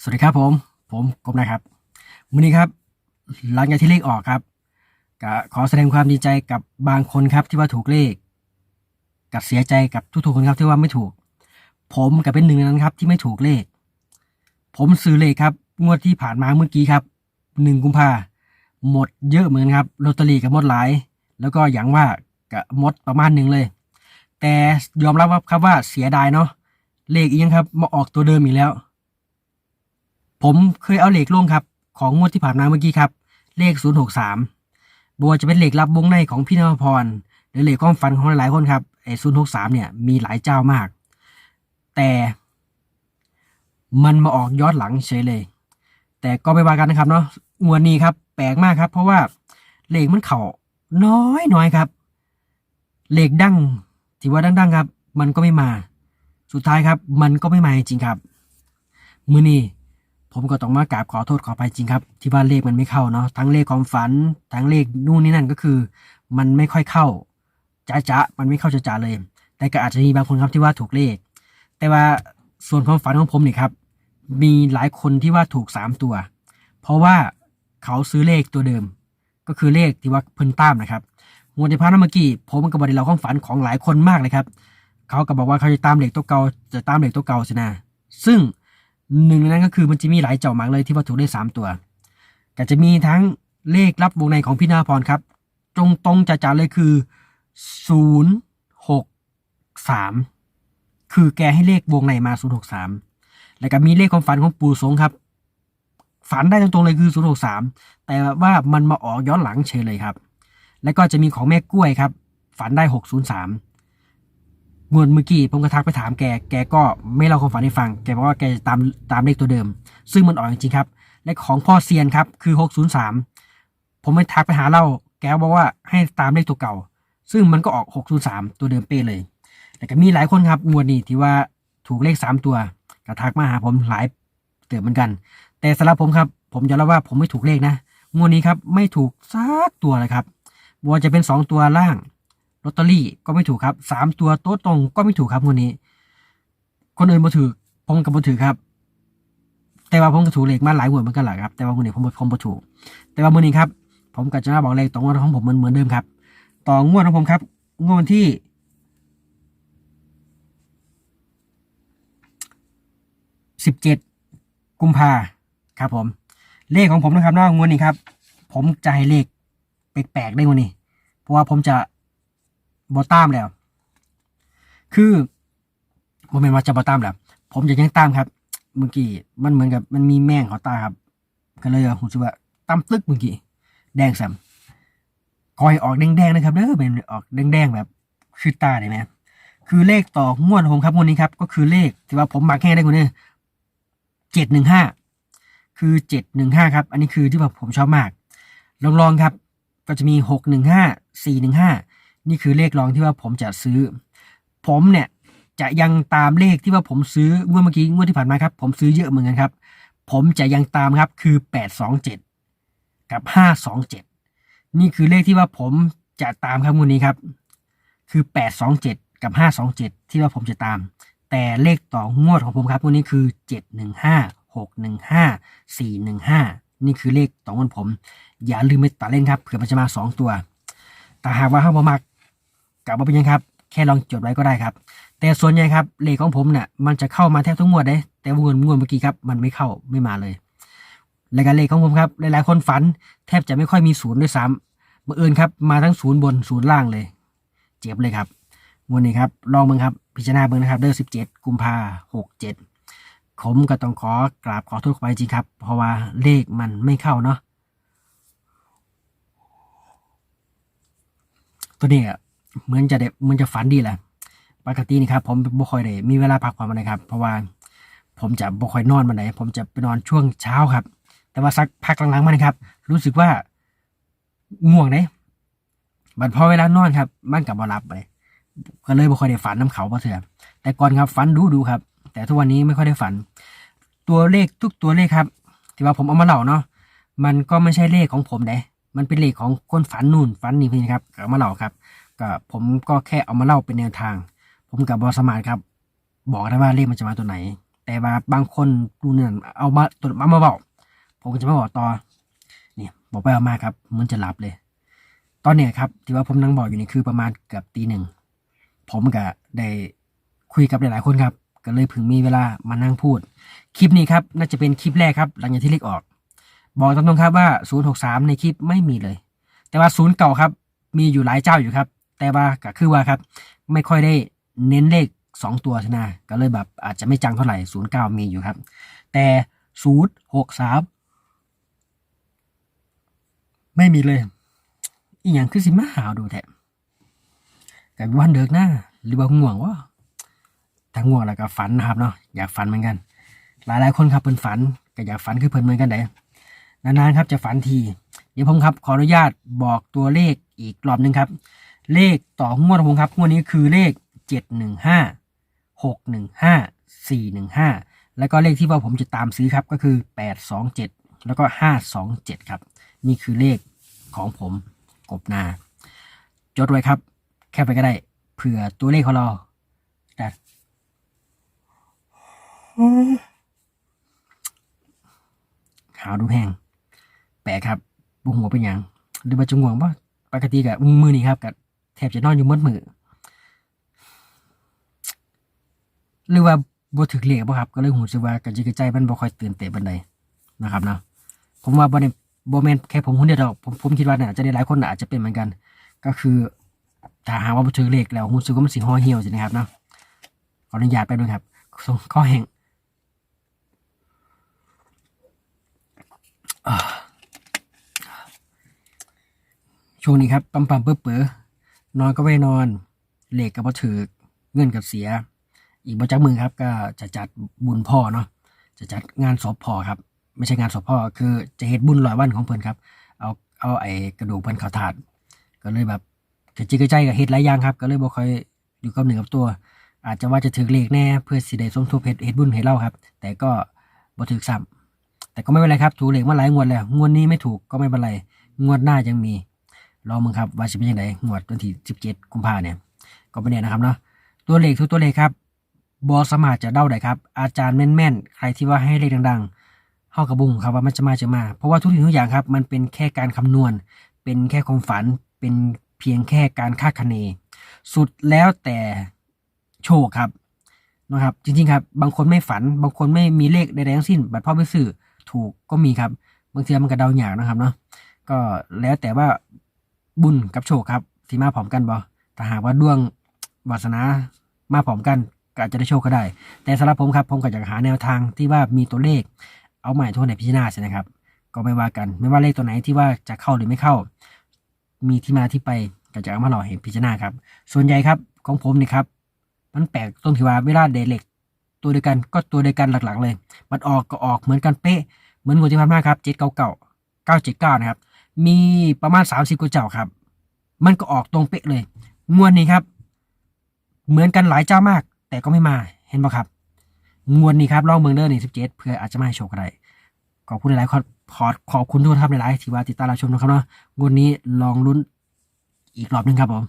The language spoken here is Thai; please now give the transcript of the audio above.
สวัสดีครับผม ผมกบนะครับวันนี้ครับ หลังจากที่เลขออกครับก็ขอแสดงความดีใจกับบางคนครับที่ว่าถูกเลข กับเสียใจกับทุกๆคนครับที่ว่าไม่ถูก ผมก็เป็นหนึ่งในนั้นครับที่ไม่ถูกเลข ผมซื้อเลขครับ งวดที่ผ่านมาเมื่อกี้ครับหนึ่งกุมภาหมดเยอะเหมือนกันครับลอตเตอรี่ก็หมดหลาย แล้วก็อย่างว่าก็หมดประมาณหนึ่งเลย แต่ยอมรับว่าครับว่าเสียดายเนาะเลขอีกยังครับมาออกตัวเดิมอีกแล้ว ผมเคยเอาเลขลงครับ ของงวดที่ผ่านมาเมื่อกี้ครับ เลข 063บัวจะเป็นเลขลับวงในของพี่นภพร หรือเลขความฝันของหลายๆคนครับไอ้063เนี่ยมีหลายเจ้ามาก แต่มันมาออกย้อนหลังเฉยเลย แต่ก็ไม่ว่ากันนะครับเนาะงวดนี้ครับ แปลกมากครับ เพราะว่าเลขมันเข่าน้อยน้อยครับเลขดั้งที่ว่าดั้งๆครับ มันก็ไม่มา สุดท้ายครับ มันก็ไม่มาจริงครับ มือนี้ ผมก็ต้องมากราบขอโทษขออภัยจริงครับ ที่ว่าเลขมันไม่เข้าเนาะทั้งเลขความฝัน ทั้งเลขนู่นนี่นั่นก็คือ มันไม่ค่อยเข้าจ้าจ้ามันไม่เข้าจ้าจ้าเลย แต่ก็อาจจะมีบางคนครับที่ว่าถูกเลข แต่ว่าส่วนความฝันของผมนี่ครับ มีหลายคนที่ว่าถูกสามตัว เพราะว่าเขาซื้อเลขตัวเดิม ก็คือเลขที่ว่าเพิ่นตามนะครับงวดที่ผ่านมาเมื่อกี้ผมก็บอกได้เราความฝันของหลายคนมากเลยครับ เขาก็บอกว่าเขาจะตามเลขตัวเก่าจะตามเลขตัวเก่าสินะซึ่ง หนึ่งในนั้นก็คือมันจะมีหลายเจ้าหมากเลยที่ว่าถูกเลขสามตัว ก็จะมีทั้งเลขรับวงในของพี่นาพรครับ ตรงตรงๆจ๋าๆเลยคือศูนย์หกสามคือแกให้เลขวงในมาศูนย์หกสามแล้วก็มีเลขความฝันของปู่สงครับ ฝันได้ตรงๆเลยคือศูนย์หกสามแต่ว่ามันมาออกย้อนหลังเฉยเลยครับ แล้วก็จะมีของแม่กล้วยครับ ฝันได้หกศูนย์สาม งวดเมื่อกี้ผมก็ทักไปถามแก แกก็ไม่เล่าความฝันให้ฟัง แกบอกว่าแกจะตามตามเลขตัวเดิม ซึ่งมันออกจริงๆครับ และของพ่อเซียนครับคือ 603 ผมไปทักไปหาเล่า แกบอกว่าให้ตามเลขตัวเก่า ซึ่งมันก็ออก 603 ตัวเดิมเป๊ะเลย แต่ก็มีหลายคนครับงวดนี้ที่ว่าถูกเลข 3 ตัวก็ทักมาหาผมหลายเติบเหมือนกัน แต่สำหรับผมครับ ผมยอมรับว่าผมไม่ถูกเลขนะงวดนี้ครับไม่ถูกสักตัวเลยครับว่าจะเป็น 2 ตัวล่าง ลอตเตอรี่ก็ไม่ถูกครับสามตัวโต๊ะตรงก็ไม่ถูกครับงวดนี้ คนอื่นมาถือผมกับมาถือครับ แต่ว่าผมก็ถูกเลขมาหลายงวดเหมือนกันแหละครับ แต่ว่างวดนี้ผมผมบ่ถูก แต่ว่ามื่อนี้ครับ ผมก็จะมาบอกเลขต่องวดของผมเหมือนเหมือนเดิมครับ ต่องวดของผมครับ งวดที่สิบเจ็ดกุมภาครับผม เลขของผมนะครับนอกงวดนี้ครับ ผมจะให้เลขแปลกๆได้งวดนี้ เพราะว่าผมจะ บอตามแล้ว คือผมเป็นว่าจะบอตามแล้ว ผมจะยังตามครับ เมื่อกี้มันเหมือนกับมันมีแมงเขาตาครับ ก็เลยผมคิดว่าตามตึกเมื่อกี้แดงซ้ำคอยออกแดงๆนะครับเด้อเป็นออกแดงๆแบบคือตาได้ไหมคือเลขต่องวดผมครับงวดนี้ครับ ก็คือเลขที่ว่าผมมาแค่ได้คนนี้เจ็ดหนึ่งห้าคือเจ็ดหนึ่งห้าครับ อันนี้คือที่แบบผมชอบมากลองๆครับ ก็จะมีหกหนึ่งห้าสี่หนึ่งห้า นี่คือเลขรองที่ว่าผมจะซื้อ ผมเนี่ยจะยังตามเลขที่ว่าผมซื้องวดเมื่อกี้งวดที่ผ่านมาครับ ผมซื้อเยอะเหมือนกันครับ ผมจะยังตามครับคือแปดสองเจ็ดกับห้าสองเจ็ดนี่คือเลขที่ว่าผมจะตามครับงวดนี้ครับ คือแปดสองเจ็ดกับห้าสองเจ็ดที่ว่าผมจะตาม แต่เลขต่องวดของผมครับงวดนี้คือเจ็ดหนึ่งห้าหกหนึ่งห้าสี่หนึ่งห้านี่คือเลขต่องวดผม อย่าลืมไปตัดเล่นครับเผื่อมันจะมาสองตัว แต่หากว่าเข้ามามัก กลับมาเป็นยังครับ แค่ลองจดไว้ก็ได้ครับ แต่ส่วนใหญ่ครับเลขของผมเนี่ยมันจะเข้ามาแทบทุกงวดเลยแต่วงเงินงวดเมื่อกี้ครับมันไม่เข้าไม่มาเลยและการเลขของผมครับหลายๆคนฝันแทบจะไม่ค่อยมีศูนย์ด้วยซ้ำบังเอิญครับมาทั้งศูนย์บนศูนย์ล่างเลย เจ็บเลยครับงวดนี้ครับลองเบิ่งครับพิจารณาเบิ่งนะครับเดือนสิบเจ็ดกุมภาหกเจ็ดผมก็ต้องขอกราบขอโทษไปจริงครับ เพราะว่าเลขมันไม่เข้าเนาะตัวนี้อะ เหมือนจะได้เหมือนจะฝันดีแหละปกตินี่ครับผมบ่ค่อยได้มีเวลาพักผ่อนมาเลยครับ เพราะว่าผมจะบ่ค่อยนอนมาไหนผมจะไปนอนช่วงเช้าครับ แต่ว่าสักพักหลังๆมานะครับ รู้สึกว่าง่วงเนี่ยบัดพอเวลานอนครับ มันกับบ่หลับไปก็เลยบ่ค่อยได้ฝันน้ำเขาบ่เถื่อแต่ก่อนครับฝันดูดูครับ แต่ทุกวันนี้ไม่ค่อยได้ฝัน ตัวเลขทุกตัวเลขครับ ที่ว่าผมเอามาเล่าเนาะมันก็ไม่ใช่เลขของผมเด้มันเป็นเลขของคนฝันนู่นฝันนี่พี่นะครับเอามาเล่าครับ ก็ผมก็แค่เอามาเล่าเป็นแนวทาง ผมกับบอสมานครับ บอกได้ว่าเลขมันจะมาตัวไหน แต่ว่าบางคนดูเนี่ยเอามาตัวมามาบอกผมก็จะมาบอกต่อเนี่ยบอกไปเอามาครับมันจะหลับเลย ตอนเนี้ยครับที่ว่าผมนั่งบอกอยู่นี่คือประมาณเกือบตีหนึ่งผมก็ได้คุยกับหลายๆคนครับ ก็เลยพิ่งมีเวลามานั่งพูด คลิปนี้ครับน่าจะเป็นคลิปแรกครับ หลังจากที่เลขออก บอกตรงๆครับว่า 063 ในคลิปไม่มีเลย แต่ว่าศูนย์เก่าครับ มีอยู่หลายเจ้าอยู่ครับ แต่ว่าก็คือว่าครับ ไม่ค่อยได้เน้นเลข 2 ตัวชนะก็เลยแบบอาจจะไม่จังเท่าไหร่ 09 มีอยู่ครับ แต่063ไม่มีเลย อีกอย่างคือสิมาหาดูแท้กับวันเดิกหน้าหรือว่าง่วงวะถ้าง่วงแล้วก็ฝันนะครับเนาะอยากฝันเหมือนกัน หลายหลายคนครับเพิ่นฝันก็อยากฝันคือเพิ่นเหมือนกันเด้นานๆครับจะฝันที เดี๋ยวผมครับขออนุญาตบอกตัวเลขอีกรอบหนึ่งครับ เลขต่องวดผมครับงวดนี้คือเลขเจ็ดหนึ่งห้าหกหนึ่งห้าสี่หนึ่งห้าแล้วก็เลขที่ว่าผมจะตามซื้อครับก็คือแปดสองเจ็ดแล้วก็ห้าสองเจ็ดครับ นี่คือเลขของผมกบนา จดไว้ครับ แค่ไปก็ได้ เผื่อตัวเลขของเราแต่หาดูแพงแปลครับบุหัวเป็นหยังหรือว่าจงหวงว่าปกติกับมือนี่ครับกับ แทบจะนอนอยู่มดมือหรือว่าบ่ถึกเลขบ่ครับ ก็เลยหูสึกว่ากระจิกใจมันบ่ค่อยตื่นเต้นปานใดนะครับเนาะผมว่าบ่ได้บ่แม่นแค่ผมคนเดียวหรอกผมผมคิดว่าน่าจะได้หลายคนอาจจะเป็นเหมือนกัน ก็คือถ้าหาว่าบ่ถึกเลขแล้วรู้สึกว่ามันสิห่อเหี่ยวสินะครับเนาะขออนุญาตไปด้วยครับส่งข้อแห้งช่วงนี้ครับปั๊มปั๊มเปื้อเปื้อ นอนก็ไม่นอนเหล็กก็บ่ถือเงินกับเสีย อีกบ่จักมือครับ ก็จะจัดบุญพ่อเนาะจะจัดงานศพพ่อครับ ไม่ใช่งานศพพ่อคือจะเฮ็ดบุญร้อยวันของเพิ่นครับ เอาเอาไอ้กระดูกเพิ่นเข้าถาด ก็เลยแบบกระจิกกระใจกับเฮ็ดหลายอย่างครับ ก็เลยบ่ค่อยอยู่กับเนื้อกับตัว อาจจะว่าจะถือเลขแน่เพื่อสิได้สมทบเฮ็ดเฮ็ดบุญให้เราครับ แต่ก็บ่ถือซ้ำแต่ก็ไม่เป็นไรครับ ถูกเลขมาหลายงวดแล้ว งวดนี้ไม่ถูกก็ไม่เป็นไรงวดหน้ายังมี รอมึงครับว่าจะเป็นยังไงงวดวันที่17กุมภาเนี่ยก็ไม่แน่นะครับเนาะตัวเลขทุกตัวเลขครับบอสมาจะเดาได้ครับ อาจารย์แม่นๆ ใครที่ว่าให้เลขดังๆเข้ากับบุ้งครับว่ามันจะมาจะมา เพราะว่าทุกสิ่งทุกอย่างครับ มันเป็นแค่การคำนวณ เป็นแค่ความฝัน เป็นเพียงแค่การคาดคะเน สุดแล้วแต่โชคครับนะครับจริงๆครับบางคนไม่ฝัน บางคนไม่มีเลขใดๆทั้งสิ้น บัตรพ่อไปซื้อถูกก็มีครับ บางทีมันก็เดาอย่างนะครับเนาะก็แล้วแต่ว่า บุญกับโชคครับที่มาพร้อมกันบ่ถ้าหากว่าดวงวาสนามาพร้อมกันก็อาจจะได้โชคก็ได้ แต่สำหรับผมครับผมก็อยากหาแนวทางที่ว่ามีตัวเลข เอาใหม่ทั่วในพิจารณาใช่ไหมครับ ก็ไม่ว่ากัน ไม่ว่าเลขตัวไหนที่ว่าจะเข้าหรือไม่เข้า มีที่มาที่ไปก็จะเอามาหล่อเห็นพิจารณาครับ ส่วนใหญ่ครับของผมนี่ครับ มันแปลกตรงที่ว่าเวลาเดเล็กตัวเดียวกันก็ตัวเดียวกันหลักๆ เลย มันออกก็ออกเหมือนกันเป๊ะ เหมือนงวดที่ผ่านมาครับเจ็ดเก้าเก้าเก้าเจ็ดเก้านะครับ มีประมาณสามสิบกว่าเจ้าครับ มันก็ออกตรงเป๊ะเลยงวดนี้ครับ เหมือนกันหลายเจ้ามาก แต่ก็ไม่มาเห็นป่ะครับงวดนี้ครับลองเมืองเดอร์นี่สิบเจ็ดเพื่ออาจจะไม่ให้โชคอะไรขอบคุณหลายๆขอขอขอบคุณทุกท่านหลายๆที่ว่าติดตามเราชมนะครับเนาะงวดนี้ลองลุ้นอีกรอบหนึงครับผม